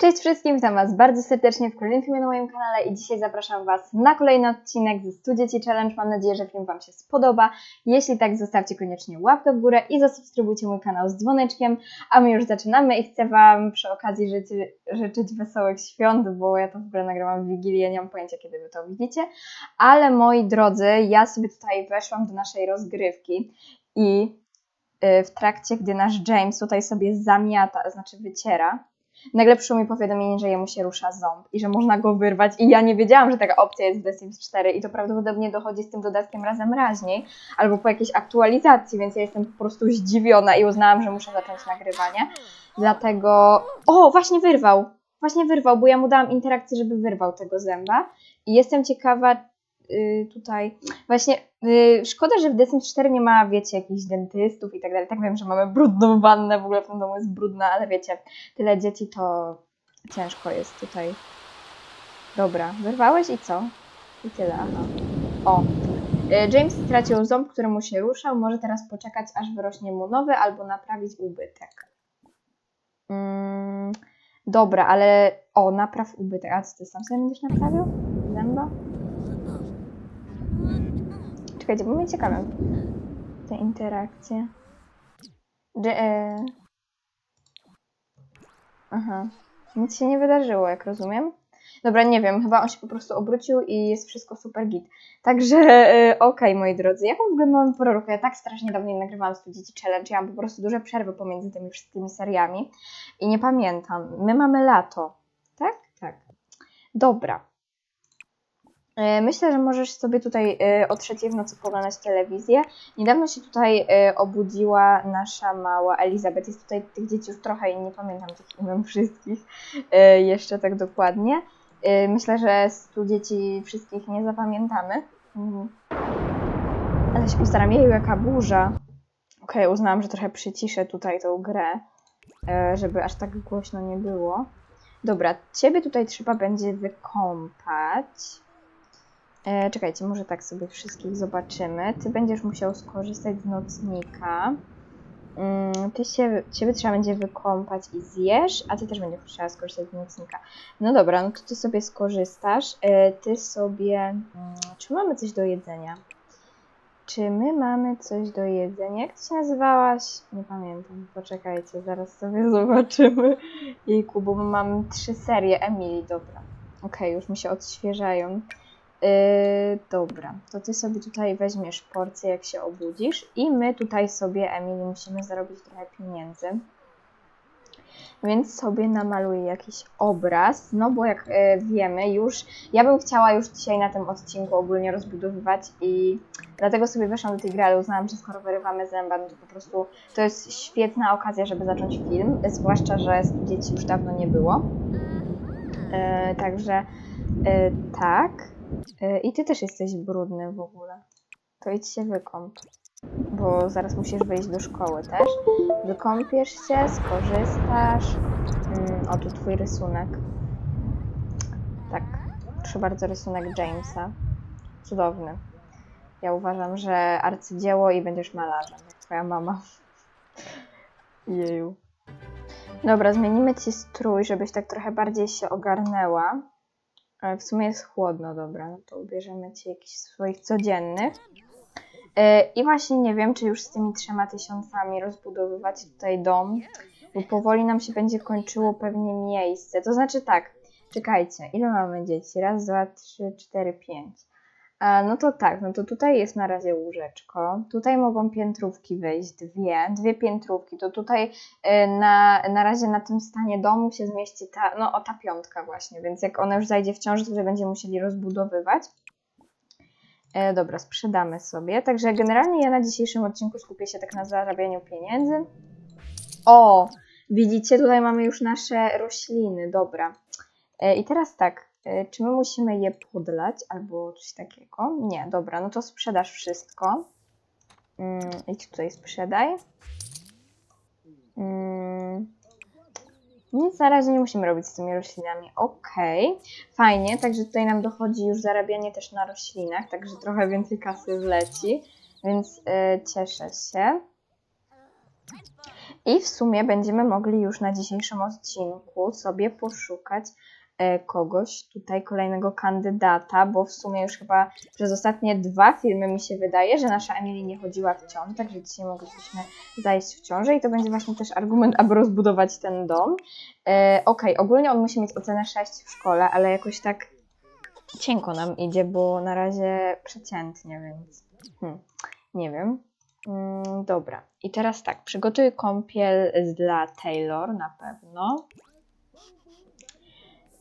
Cześć wszystkim, witam Was bardzo serdecznie w kolejnym filmie na moim kanale i dzisiaj zapraszam Was na kolejny odcinek ze 100 Dzieci Challenge. Mam nadzieję, że film Wam się spodoba. Jeśli tak, zostawcie koniecznie łapkę w górę i zasubskrybujcie mój kanał z dzwoneczkiem, a my już zaczynamy i chcę Wam przy okazji życzy, życzyć wesołych świąt, bo ja to w ogóle nagrałam w Wigilię, nie mam pojęcia kiedy Wy to widzicie, ale moi drodzy, ja sobie tutaj weszłam do naszej rozgrywki i y, w trakcie, gdy nasz James tutaj sobie zamiata, znaczy wyciera, nagle przyszło mi powiadomienie, że jemu się rusza ząb i że można go wyrwać i ja nie wiedziałam, że taka opcja jest w The Sims 4 i to prawdopodobnie dochodzi z tym dodatkiem razem raźniej albo po jakiejś aktualizacji, więc ja jestem po prostu zdziwiona i uznałam, że muszę zacząć nagrywanie. Dlatego... O, właśnie wyrwał! Właśnie wyrwał, bo ja mu dałam interakcję, żeby wyrwał tego zęba i jestem ciekawa tutaj... Właśnie y, szkoda, że w Sims 4 nie ma, wiecie, jakichś dentystów i tak dalej. Tak wiem, że mamy brudną wannę, w ogóle w tym domu jest brudna, ale wiecie, tyle dzieci to ciężko jest tutaj. Dobra, wyrwałeś i co? I tyle, aha. O. Y, James stracił ząb, który mu się ruszał. Może teraz poczekać, aż wyrośnie mu nowy, albo naprawić ubytek. Mm, dobra, ale. O, napraw ubytek. A co ty sam sobie będziesz naprawił? Zęba? Czekajcie, bo mnie ciekawe te interakcje. Dż- e... Aha. Nic się nie wydarzyło, jak rozumiem. Dobra, nie wiem, chyba on się po prostu obrócił i jest wszystko super git. Także e, okej, moi drodzy, jaką w ogóle mamy porę roku? Ja tak strasznie dawno nie nagrywałam 100 Dzieci Challenge, ja mam po prostu duże przerwy pomiędzy tymi wszystkimi seriami i nie pamiętam. My mamy lato, tak? Tak. Dobra. E, Myślę, że możesz sobie tutaj e, o trzeciej w nocy poglądać telewizję. Niedawno się tutaj e, obudziła nasza mała Elizabeth. Jest tutaj tych dzieci już trochę i nie pamiętam tych imion wszystkich jeszcze tak dokładnie. Myślę, że stu dzieci wszystkich nie zapamiętamy. Mhm. Ale się postaram. Jeju, jaka burza. Okej, uznałam, że trochę przyciszę tutaj tą grę, żeby aż tak głośno nie było. Dobra, ciebie tutaj trzeba będzie wykąpać. E, czekajcie, może tak sobie wszystkich zobaczymy. Ty będziesz musiał skorzystać z nocnika. Mm, ty się, ciebie trzeba będzie wykąpać i zjesz, a ty też będziesz musiała skorzystać z nocnika. No dobra, no to ty sobie skorzystasz. E, ty sobie... Mm, czy mamy coś do jedzenia? Czy my mamy coś do jedzenia? Jak ty się nazywałaś? Nie pamiętam. Poczekajcie, zaraz sobie zobaczymy. Jejku, bo mam trzy serie Emily, dobra. Okej, już mi się odświeżają. Yy, dobra, to ty sobie tutaj weźmiesz porcję, jak się obudzisz, i my tutaj sobie, Emily, musimy zarobić trochę pieniędzy. Więc sobie namaluję jakiś obraz, no bo jak e, wiemy już, ja bym chciała już dzisiaj na tym odcinku ogólnie rozbudowywać i dlatego sobie weszłam do tej gry, ale uznałam, że skoro wyrywamy zęba, no to po prostu to jest świetna okazja, żeby zacząć film, zwłaszcza, że dzieci już dawno nie było. E, także e, tak. E, I ty też jesteś brudny w ogóle. To idź się wykąp. Bo zaraz musisz wyjść do szkoły też. Wykąpiesz się, skorzystasz. Mm, o, tu twój rysunek. Tak, proszę bardzo, rysunek Jamesa. Cudowny. Ja uważam, że arcydzieło i będziesz malarzem, jak twoja mama. Jeju. Dobra, zmienimy ci strój, żebyś tak trochę bardziej się ogarnęła. Ale w sumie jest chłodno, dobra, no to ubierzemy ci jakiś swoich codziennych. Yy, I właśnie nie wiem, czy już z tymi trzema tysiącami rozbudowywać tutaj dom, bo powoli nam się będzie kończyło pewnie miejsce. To znaczy tak, czekajcie, ile mamy dzieci? Raz, dwa, trzy, cztery, pięć. No to tak, no to tutaj jest na razie łóżeczko. Tutaj mogą piętrówki wejść, dwie, dwie piętrówki. To tutaj y, na, na razie na tym stanie domu się zmieści ta, no o ta piątka właśnie, więc jak ona już zajdzie w ciąży, to będziemy musieli rozbudowywać. E, dobra, sprzedamy sobie. Także generalnie ja na dzisiejszym odcinku skupię się tak na zarabianiu pieniędzy. O, widzicie, tutaj mamy już nasze rośliny, dobra. E, I teraz tak, czy my musimy je podlać albo coś takiego? Nie, dobra, no to sprzedasz wszystko. Mm, idź tutaj sprzedaj. Mm, nic na razie nie musimy robić z tymi roślinami. Okej, fajnie, także tutaj nam dochodzi już zarabianie też na roślinach, także trochę więcej kasy wleci, więc y, cieszę się. I w sumie będziemy mogli już na dzisiejszym odcinku sobie poszukać e, kogoś tutaj, kolejnego kandydata, bo w sumie już chyba przez ostatnie dwa filmy mi się wydaje, że nasza Emily nie chodziła w ciąży, także dzisiaj moglibyśmy zajść w ciążę i to będzie właśnie też argument, aby rozbudować ten dom. E, Okej, ogólnie on musi mieć ocenę 6 w szkole, ale jakoś tak cienko nam idzie, bo na razie przeciętnie, więc hmm, nie wiem. Mm, dobra, i teraz tak, przygotuj kąpiel dla Taylor na pewno.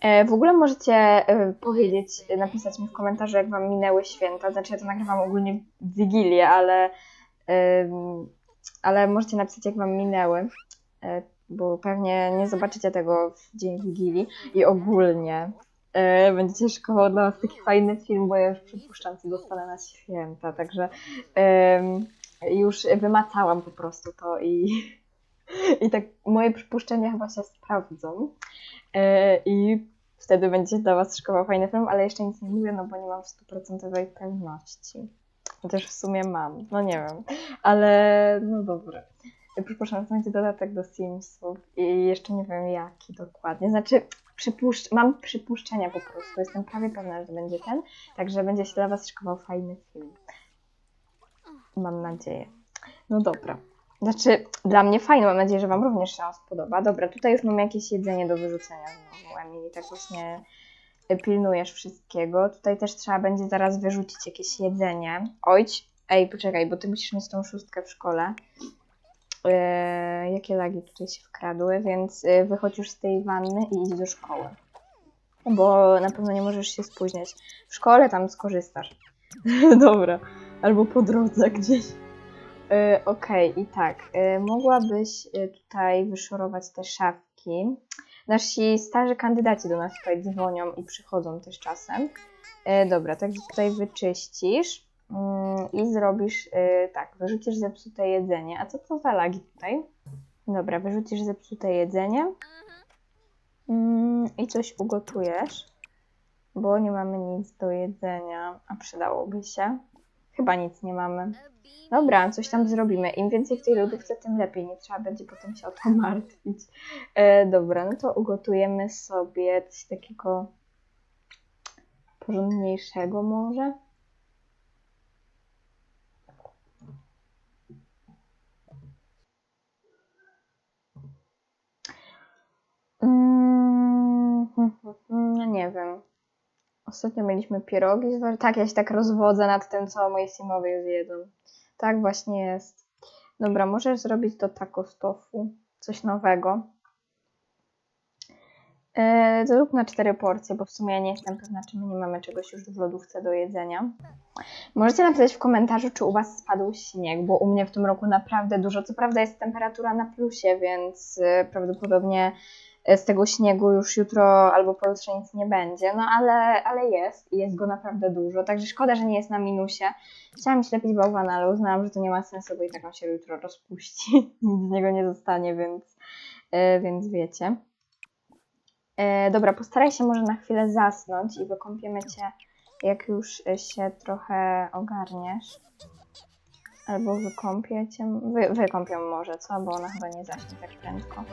E, w ogóle możecie e, powiedzieć, napisać mi w komentarzu, jak Wam minęły święta. Znaczy, ja to nagrywam ogólnie w Wigilię, ale, ale możecie napisać, jak Wam minęły, e, bo pewnie nie zobaczycie tego w dzień Wigilii i ogólnie będziecie szykował dla Was taki fajny film, bo ja już przypuszczam, co dostanę na święta, także już wymacałam po prostu to i, i tak moje przypuszczenia chyba się sprawdzą. E, I wtedy będzie dla Was szykował fajny film, ale jeszcze nic nie mówię, no bo nie mam stuprocentowej pewności. Chociaż w sumie mam, no nie wiem, ale no dobra. Przypuszczam, że będzie dodatek do Simsów i jeszcze nie wiem jaki dokładnie. Znaczy, przypuszcz mam przypuszczenia po prostu, jestem prawie pewna, że będzie ten, także będzie się dla Was szykował fajny film. Mam nadzieję. No dobra. Znaczy, dla mnie fajne, mam nadzieję, że Wam również się spodoba. Dobra, tutaj już mamy jakieś jedzenie do wyrzucenia znowu, Emily, tak właśnie y, pilnujesz wszystkiego. Tutaj też trzeba będzie zaraz wyrzucić jakieś jedzenie. Ojć, ej, poczekaj, bo Ty musisz mieć tą szóstkę w szkole. Yy, jakie lagi tutaj się wkradły, więc yy, wychodź już z tej wanny i idź do szkoły. Bo na pewno nie możesz się spóźniać. W szkole tam skorzystasz. Dobra. Albo po drodze gdzieś. Yy, Okej, i tak. Yy, mogłabyś yy, tutaj wyszorować te szafki. Nasi starzy kandydaci do nas tutaj dzwonią i przychodzą też czasem. Yy, dobra, także tutaj wyczyścisz yy, i zrobisz tak, wyrzucisz zepsute jedzenie. A co to za lagi tutaj? Dobra, wyrzucisz zepsute jedzenie yy, i coś ugotujesz, bo nie mamy nic do jedzenia, a przydałoby się. Chyba nic nie mamy. Dobra, coś tam zrobimy. Im więcej w tej lodówce, tym lepiej. Nie trzeba będzie potem się o to martwić. E, dobra, no to ugotujemy sobie coś takiego porządniejszego może. Ostatnio mieliśmy pierogi z war- Tak, ja się tak rozwodzę nad tym, co moi simowie już jedzą. Tak właśnie jest. Dobra, możesz zrobić do taco z tofu. Coś nowego. Yy, zrób na cztery porcje, bo w sumie ja nie jestem pewna, czy my nie mamy czegoś już w lodówce do jedzenia. Możecie napisać w komentarzu, czy u Was spadł śnieg, bo u mnie w tym roku naprawdę dużo. Co prawda jest temperatura na plusie, więc yy, prawdopodobnie z tego śniegu już jutro albo pojutrze nic nie będzie, no ale, ale jest i jest go naprawdę dużo, także szkoda, że nie jest na minusie. Chciałam ślepić bałwana, ale uznałam, że to nie ma sensu, bo i tak on się jutro rozpuści, nic z niego nie zostanie, więc, yy, więc wiecie. E, dobra, postaraj się może na chwilę zasnąć i wykąpiemy cię, jak już e, się trochę ogarniesz. Albo wykąpię cię. Wy, wykąpię może, co? Bo ona chyba nie zaśnie tak prędko.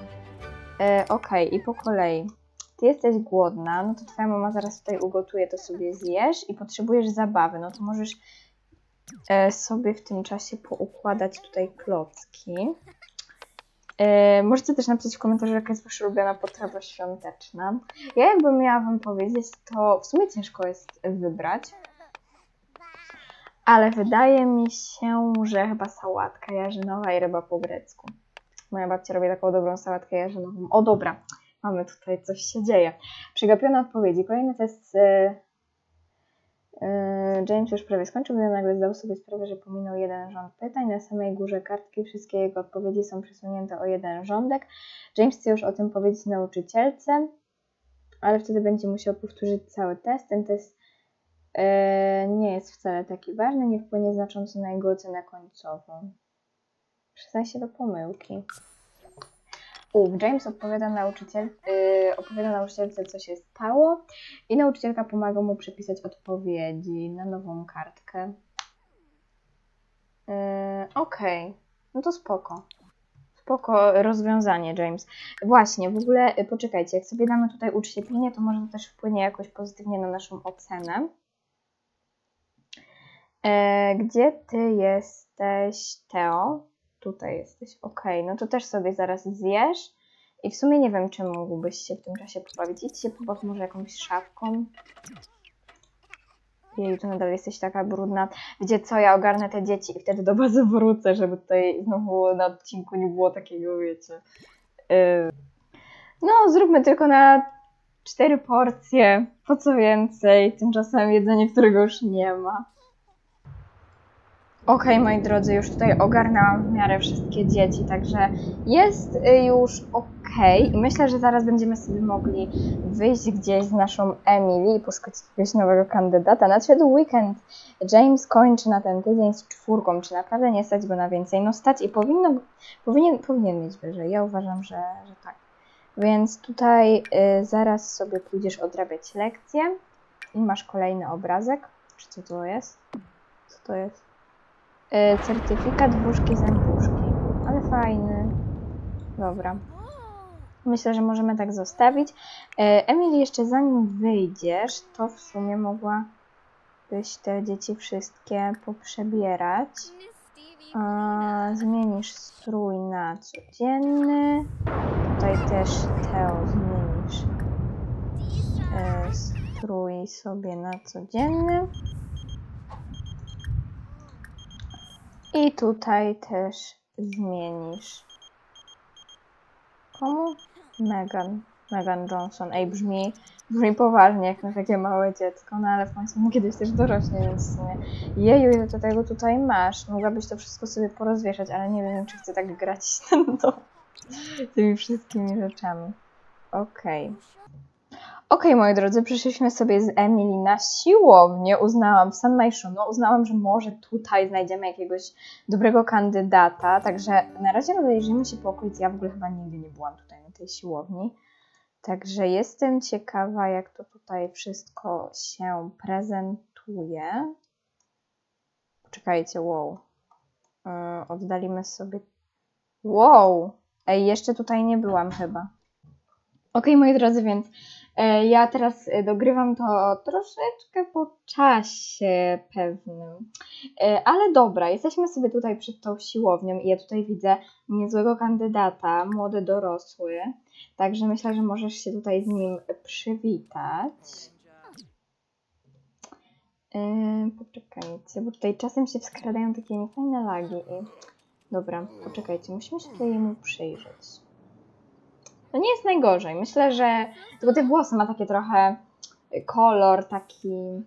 E, Okej, i po kolei. Ty jesteś głodna, no to twoja mama zaraz tutaj ugotuje, to sobie zjesz i potrzebujesz zabawy, no to możesz e, sobie w tym czasie poukładać tutaj klocki. E, możecie też napisać w komentarzu, jaka jest Wasza ulubiona potrawa świąteczna. Ja jakbym miała Wam powiedzieć, to w sumie ciężko jest wybrać. Ale wydaje mi się, że chyba sałatka jarzynowa i ryba po grecku. Moja babcia robi taką dobrą sałatkę jarzynową. O dobra, mamy tutaj, coś się dzieje. Przegapione odpowiedzi. Kolejny test e, Yy, James już prawie skończył, gdy nagle zdał sobie sprawę, że pominął jeden rząd pytań. Na samej górze kartki wszystkie jego odpowiedzi są przesunięte o jeden rządek. James chce już o tym powiedzieć nauczycielce, ale wtedy będzie musiał powtórzyć cały test. Ten test yy, nie jest wcale taki ważny, nie wpłynie znacząco na jego ocenę końcową. Przyznaj się do pomyłki. Ów, James opowiada, nauczyciel, yy, opowiada nauczycielce, co się stało i nauczycielka pomaga mu przepisać odpowiedzi na nową kartkę. Yy, Okej, no to spoko. Spoko rozwiązanie, James. Właśnie, w ogóle y, poczekajcie, jak sobie damy tutaj ucz się pilnie, to może to też wpłynie jakoś pozytywnie na naszą ocenę. E, gdzie ty jesteś, Teo? Tutaj jesteś, okej, no to też sobie zaraz zjesz. I w sumie nie wiem, czy mógłbyś się w tym czasie pobawić. Idź się pobaw może jakąś szafką. Jej, to nadal jesteś taka brudna. Gdzie co, ja ogarnę te dzieci i wtedy do bazy wrócę, żeby tutaj znowu na odcinku nie było takiego, wiecie. Yy... No, zróbmy tylko na cztery porcje. Po co więcej? Tymczasem jedzenie, którego już nie ma. Okej, moi drodzy, już tutaj ogarnęłam w miarę wszystkie dzieci, także jest y, już okej. I myślę, że zaraz będziemy sobie mogli wyjść gdzieś z naszą Emily i poszukać jakiegoś nowego kandydata. Nadszedł weekend. James kończy na ten tydzień z czwórką. Czy naprawdę nie stać go na więcej? No stać i powinno, powinien, powinien mieć wyżej. Ja uważam, że, że tak. Więc tutaj y, zaraz sobie pójdziesz odrabiać lekcję i masz kolejny obrazek. Czy co to jest? Co to jest? Y, certyfikat wróżki zębuszki. Ale fajny. Dobra. Myślę, że możemy tak zostawić. E, Emil, jeszcze zanim wyjdziesz, to w sumie mogłabyś te dzieci wszystkie poprzebierać. Zmienisz strój na codzienny. Tutaj też Teo zmienisz e, strój sobie na codzienny. I tutaj też zmienisz. Komu? Megan. Megan Johnson. Ej, brzmi, brzmi poważnie, jak na takie małe dziecko, no ale w końcu my kiedyś też dorośnie, więc w sumie. Jeju, ile tego tutaj masz? Mogłabyś to wszystko sobie porozwieszać, ale nie wiem, czy chcę tak grać dom tymi wszystkimi rzeczami. Okej. Okej, moi drodzy, przyszliśmy sobie z Emily na siłownię. Uznałam, San Maishu, no uznałam, że może tutaj znajdziemy jakiegoś dobrego kandydata. Także na razie rozejrzyjmy się po okolicy. Ja w ogóle chyba nigdy nie byłam tutaj na tej siłowni. Także jestem ciekawa, jak to tutaj wszystko się prezentuje. Poczekajcie, wow. Yy, oddalimy sobie. Wow! Ej, jeszcze tutaj nie byłam chyba. Okej, moi drodzy, więc E, Ja teraz e, dogrywam to troszeczkę po czasie pewnym. E, Ale dobra, jesteśmy sobie tutaj przed tą siłownią i ja tutaj widzę niezłego kandydata, młody dorosły. Także myślę, że możesz się tutaj z nim przywitać. E, Poczekajcie, bo tutaj czasem się wskradają takie niefajne lagi. Dobra, poczekajcie, musimy się tutaj jemu przyjrzeć. To nie jest najgorzej. Myślę, że. Tylko te włosy ma takie trochę kolor taki.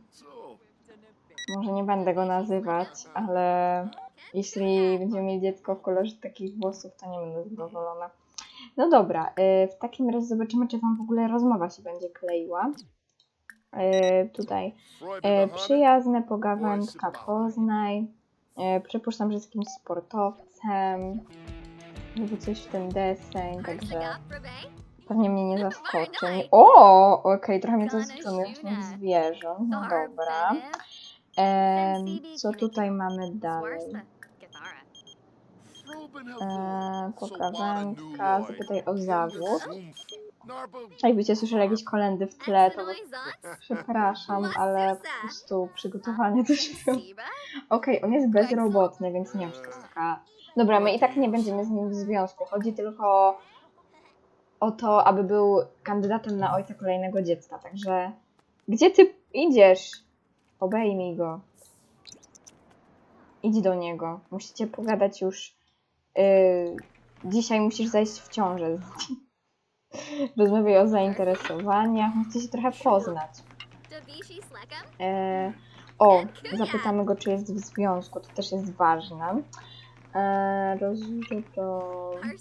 Może nie będę go nazywać, ale jeśli będziemy mieli dziecko w kolorze takich włosów, to nie będę zadowolona. No dobra, y, w takim razie zobaczymy, czy Wam w ogóle rozmowa się będzie kleiła. Y, Tutaj y, przyjazne, pogawędka, poznaj. Y, Przypuszczam, że jest jakimś sportowcem. Lubi coś w ten deseń, także pewnie mnie nie zaskoczy. O, okej, trochę mnie to zaskoczyło, tych zwierząt. No dobra. Co tutaj mamy dalej? E, pogawędka, zapytaj o zawód. Jakbyście słyszeli jakieś kolendy w tle, to przepraszam, ale po prostu przygotowanie do się. Okej, on jest bezrobotny, więc nie wiem, czy to jest taka... Dobra, my i tak nie będziemy z nim w związku. Chodzi tylko o to, aby był kandydatem na ojca kolejnego dziecka. Także gdzie ty idziesz? Obejmij go. Idź do niego. Musicie pogadać już. Yy, dzisiaj musisz zajść w ciążę. Rozmawiaj o zainteresowaniach. Musicie się trochę poznać. E, o, zapytamy go, czy jest w związku. To też jest ważne. E, rozumiem to.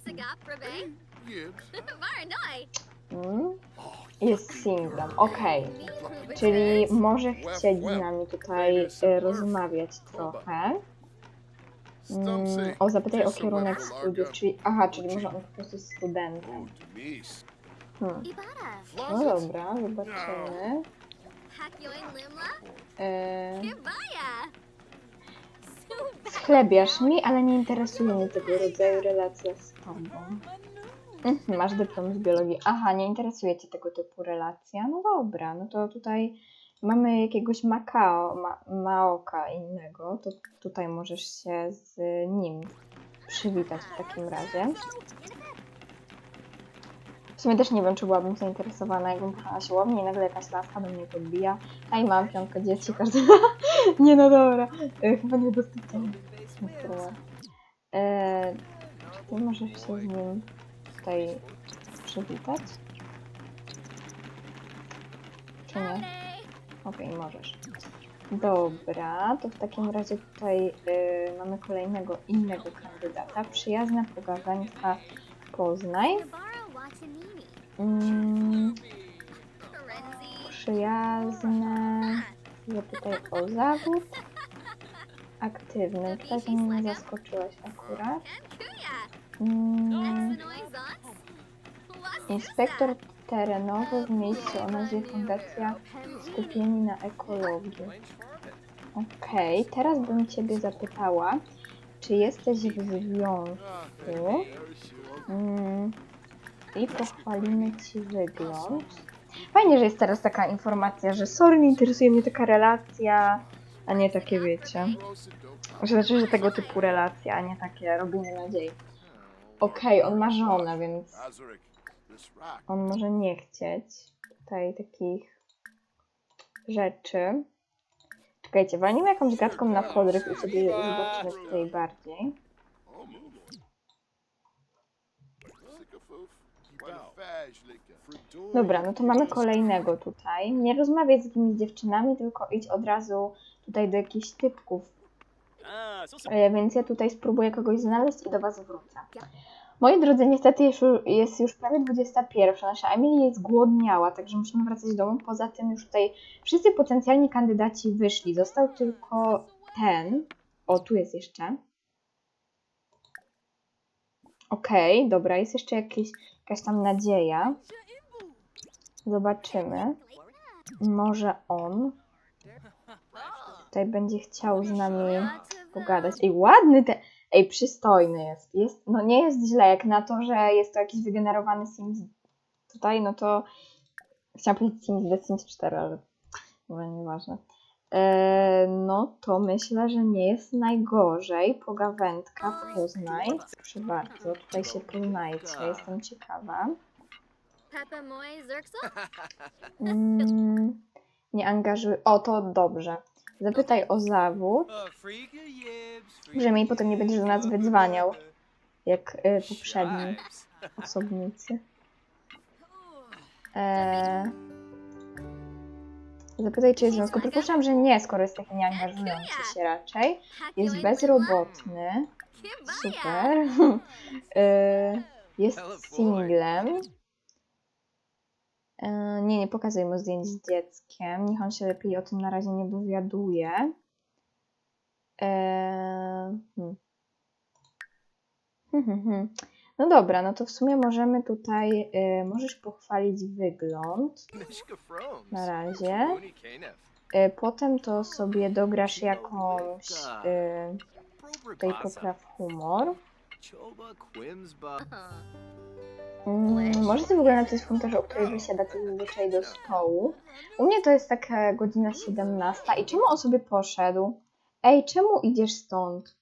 Hmm? Jest singlem, okej. Czyli może chcieć z nami tutaj e, rozmawiać trochę. Mm, o, zapytaj o kierunek studiów, czyli... Aha, czyli może on po prostu jest studentem. Hmm. No dobra, zobaczymy. E, Schlebiasz mi, ale nie interesuje mnie tego rodzaju relacja z tobą. Mhm, masz dyplom z biologii. Aha, nie interesuje cię tego typu relacja. No dobra, no to tutaj mamy jakiegoś Makao, ma, Maoka innego. To tutaj możesz się z nim przywitać w takim razie. W sumie też nie wiem, czy byłabym zainteresowana, jakbym poszła na siłownię i nagle jakaś laska do mnie podbija. A i mam piątkę dzieci, każdy... nie no dobra, e, chyba nie dostępnie. E, czy ty możesz się z nim tutaj przywitać? Czy nie? Okej, możesz. Dobra, to w takim razie tutaj y, mamy kolejnego innego kandydata. Przyjazna pogawędka Poznań. Mm, przyjazne. Zapytaj o zawód. Aktywny. Tutaj mnie zaskoczyłaś akurat. Mm, inspektor terenowy w miejscu o nazwie Fundacja Skupieni na Ekologii. Okej, teraz bym Ciebie zapytała, czy jesteś w związku mm, i pochwalimy Ci wygląd. Fajnie, że jest teraz taka informacja, że sorry, nie interesuje mnie taka relacja, a nie takie wiecie. Że znaczy, że tego typu relacja, a nie takie robienie nadziei. Okej, on ma żonę, więc on może nie chcieć tutaj takich rzeczy. Czekajcie, walnijmy jakąś gadką na podryw i sobie zobaczymy tutaj bardziej. Dobra, no to mamy kolejnego tutaj. Nie rozmawiaj z jakimiś dziewczynami, tylko idź od razu tutaj do jakichś typków. E, Więc ja tutaj spróbuję kogoś znaleźć i do Was wrócę. Moi drodzy, niestety jest już, jest już prawie 21. Nasza Emily jest głodniała, także musimy wracać do domu. Poza tym już tutaj wszyscy potencjalni kandydaci wyszli. Został tylko ten. O, tu jest jeszcze. Okej, dobra, jest jeszcze jakieś, jakaś tam nadzieja. Zobaczymy. Może on tutaj będzie chciał z nami pogadać. Ej, ładny ten. Ej, przystojny jest. jest. No nie jest źle, jak na to, że jest to jakiś wygenerowany Sims tutaj, no to chciałam powiedzieć Sims The Sims 4, ale no nieważne. E, no to myślę, że nie jest najgorzej. Pogawędka Poznań. Proszę bardzo, tutaj się poznajcie, jestem ciekawa. Mm, nie angażuj. O, to dobrze. Zapytaj o zawód, że mi potem nie będziesz do nas wydzwaniał, jak y, poprzedni osobnicy. Eee, zapytaj, czy jest w związku. Przypuszczam, że nie, skoro jest taki nieangażujący się raczej. Jest bezrobotny. Super. Y, jest singlem. E, Nie, nie pokazuj mu zdjęć z dzieckiem. Niech on się lepiej o tym na razie nie dowiaduje. E, hmm. No dobra, no to w sumie możemy tutaj, e, możesz pochwalić wygląd na razie. E, Potem to sobie dograsz jakąś, e, tutaj popraw humor. Mm, może to wygląda na coś funtarzu, o której wysiadacie zazwyczaj do stołu. U mnie to jest taka godzina 17. I czemu on sobie poszedł? Ej, czemu idziesz stąd?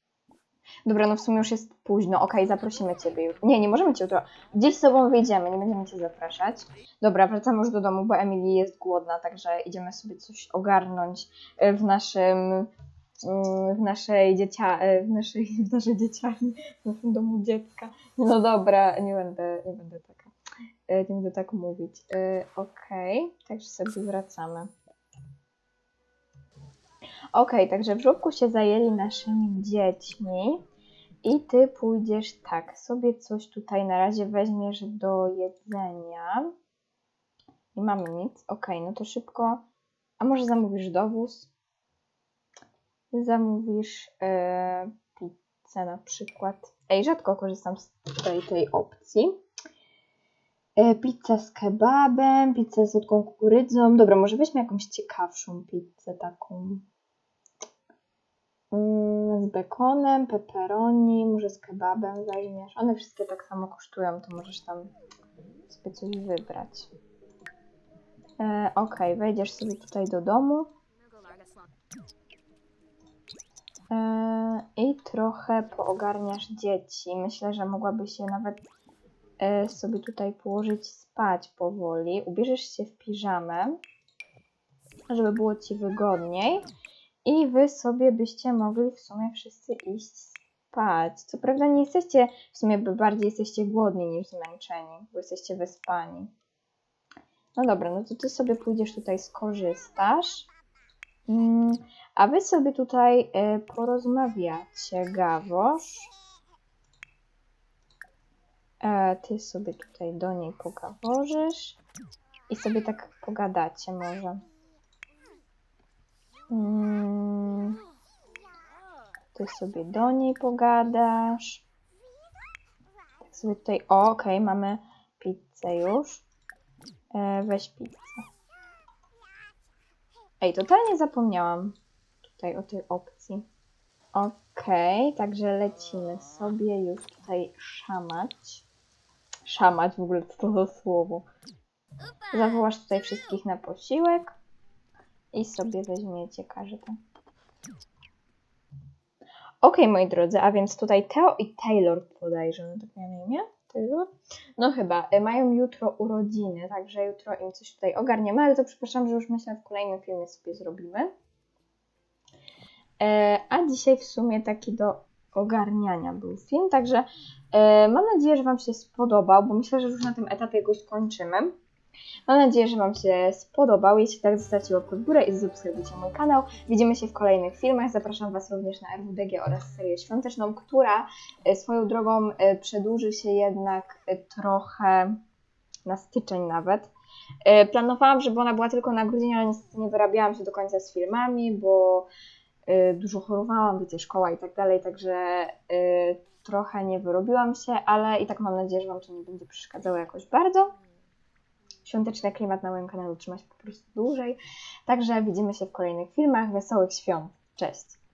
Dobra, no w sumie już jest późno. Okej, zaprosimy ciebie. Nie, nie możemy cię jutro. Gdzieś z sobą wyjdziemy, nie będziemy cię zapraszać. Dobra, wracamy już do domu, bo Emily jest głodna, także idziemy sobie coś ogarnąć e, w naszym mm, w naszej dziecia, e, w naszej, w naszej dzieciarni, w naszym domu dziecka. No dobra, nie będę, nie będę taka, e, nie będę tak mówić. E, Okej, także sobie wracamy. Okej, także w żłobku się zajęli naszymi dziećmi i ty pójdziesz tak, sobie coś tutaj na razie weźmiesz do jedzenia. Nie mamy nic. Okej, no to szybko. A może zamówisz dowóz? Zamówisz e, pizzę na przykład. Ej, rzadko korzystam z tej, tej opcji. E, pizza z kebabem, pizza z słodką kukurydzą. Dobra, może weźmy jakąś ciekawszą pizzę taką. Mm, z bekonem, pepperoni, może z kebabem weźmiesz. One wszystkie tak samo kosztują, to możesz tam sobie coś wybrać. E, ok, wejdziesz sobie tutaj do domu e, i trochę poogarniasz dzieci. Myślę, że mogłabyś się nawet e, sobie tutaj położyć spać powoli. Ubierzesz się w piżamę, żeby było Ci wygodniej. I wy sobie byście mogli w sumie wszyscy iść spać. Co prawda nie jesteście, w sumie bardziej jesteście głodni niż zmęczeni, bo jesteście wyspani. No dobra, no to ty sobie pójdziesz tutaj, skorzystasz. Mm, a wy sobie tutaj y, porozmawiacie, Gawosz. E, ty sobie tutaj do niej pogaworzysz i sobie tak pogadacie może. Mm, ty sobie do niej pogadasz. Tak sobie tutaj, o, okej, mamy pizzę już. E, weź pizzę. Ej, totalnie zapomniałam tutaj o tej opcji. Okej, także lecimy sobie już tutaj szamać. Szamać w ogóle, co to za słowo. Zawołasz tutaj wszystkich na posiłek i sobie weźmiecie każdy. Okej, moi drodzy, a więc tutaj Teo i Taylor bodajże, no tak miał na imię? Taylor? No chyba, y, mają jutro urodziny, także jutro im coś tutaj ogarniemy, ale to przepraszam, że już myślę w kolejnym filmie sobie zrobimy. E, a dzisiaj w sumie taki do ogarniania był film, także e, mam nadzieję, że Wam się spodobał, bo myślę, że już na tym etapie go skończymy. Mam nadzieję, że Wam się spodobał. Jeśli tak, zostawcie łapkę w górę i zasubskrybujcie mój kanał. Widzimy się w kolejnych filmach. Zapraszam Was również na RWDG oraz serię świąteczną, która e, swoją drogą e, przedłuży się jednak e, trochę na styczeń nawet. Planowałam, żeby ona była tylko na grudzień, ale niestety nie wyrabiałam się do końca z filmami, bo dużo chorowałam, wiecie, szkoła i tak dalej, także trochę nie wyrobiłam się, ale i tak mam nadzieję, że Wam to nie będzie przeszkadzało jakoś bardzo świąteczny klimat na moim kanale trzyma się po prostu dłużej. Także widzimy się w kolejnych filmach. Wesołych świąt. Cześć!